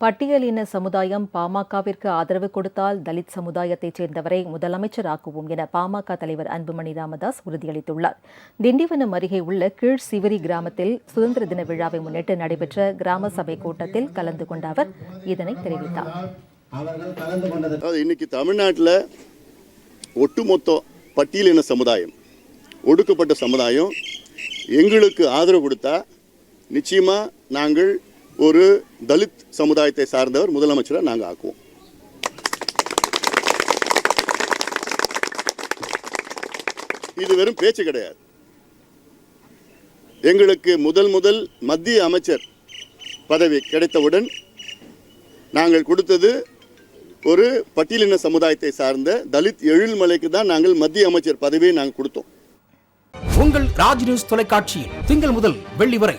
பட்டியலின சமுதாயம் பாமகவிற்கு ஆதரவு கொடுத்தால் தலித் சமுதாயத்தைச் சேர்ந்தவரை முதலமைச்சராக்குவோம் என பாமக தலைவர் அன்புமணி ராமதாஸ் உறுதியளித்துள்ளார். திண்டிவனம் அருகே உள்ள கீழ் சிவரி கிராமத்தில் சுதந்திர தின விழாவை முன்னிட்டு நடைபெற்ற கிராம சபை கூட்டத்தில் கலந்து கொண்ட அவர் இதனை தெரிவித்தார். கலந்து கொண்டது இன்னைக்கு தமிழ்நாட்டில் ஒட்டுமொத்த பட்டியலின சமுதாயம் ஒடுக்கப்பட்ட சமுதாயம் எங்களுக்கு ஆதரவு கொடுத்தா நிச்சயமா நாங்கள் ஒரு தலித் சமுதாயத்தை சார்ந்தவர் முதலமைச்சரை நாங்கள் ஆக்குவோம். இது வெறும் பேச்சு கிடையாது. எங்களுக்கு முதல் முதல் மத்திய அமைச்சர் பதவி கிடைத்தவுடன் நாங்கள் கொடுத்தது ஒரு பட்டியலின சமுதாயத்தை சார்ந்த தலித் எழில்மலைக்கு தான் நாங்கள் மத்திய அமைச்சர் பதவியை நாங்கள் கொடுத்தோம். உங்கள் ராஜ் நியூஸ் தொலைக்காட்சியில் திங்கள் முதல் வெள்ளி வரை